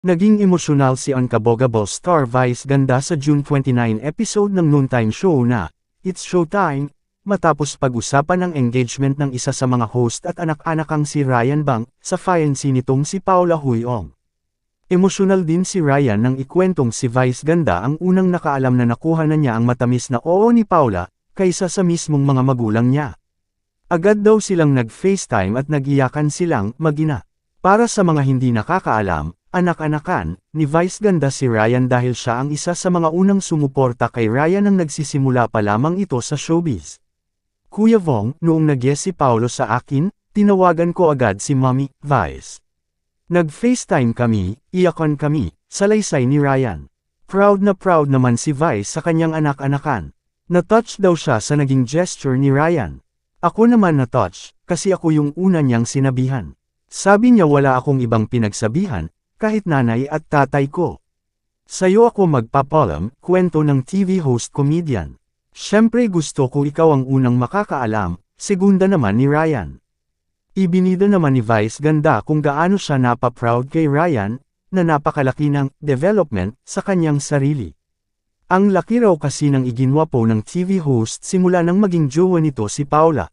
Naging emosyonal si Unkabogable Star Vice Ganda sa June 29 episode ng noontime show na, It's Showtime, matapos pag-usapan ng engagement ng isa sa mga host at anak-anakang si Ryan Bang, sa fiancé nitong si Paula Huyong. Emosyonal din si Ryan nang ikwentong si Vice Ganda ang unang nakaalam na nakuha na niya ang matamis na oo ni Paula, kaysa sa mismong mga magulang niya. Agad daw silang nag-FaceTime at nag-iyakan silang magina. Para sa mga hindi nakakaalam, Anak-anakan, ni Vice Ganda si Ryan dahil siya ang isa sa mga unang sumuporta kay Ryan nang nagsisimula pa lamang ito sa showbiz. Kuya Vong, noong nag si Paulo sa akin, tinawagan ko agad si Mommy, Vice. Nag-FaceTime kami, iyakan kami, salaysay ni Ryan. Proud na proud naman si Vice sa kanyang anak-anakan. Na-touch daw siya sa naging gesture ni Ryan. Ako naman na-touch, kasi ako yung una niyang sinabihan. Sabi niya wala akong ibang pinagsabihan, kahit nanay at tatay ko. Sa'yo ako magpapalam, kwento ng TV host comedian. Siyempre gusto ko ikaw ang unang makakaalam, segunda naman ni Ryan. Ibinida naman ni Vice Ganda kung gaano siya napaproud kay Ryan, na napakalaki ng development sa kanyang sarili. Ang laki raw kasi ng iginwapo ng TV host simula nang maging jowa nito si Paula.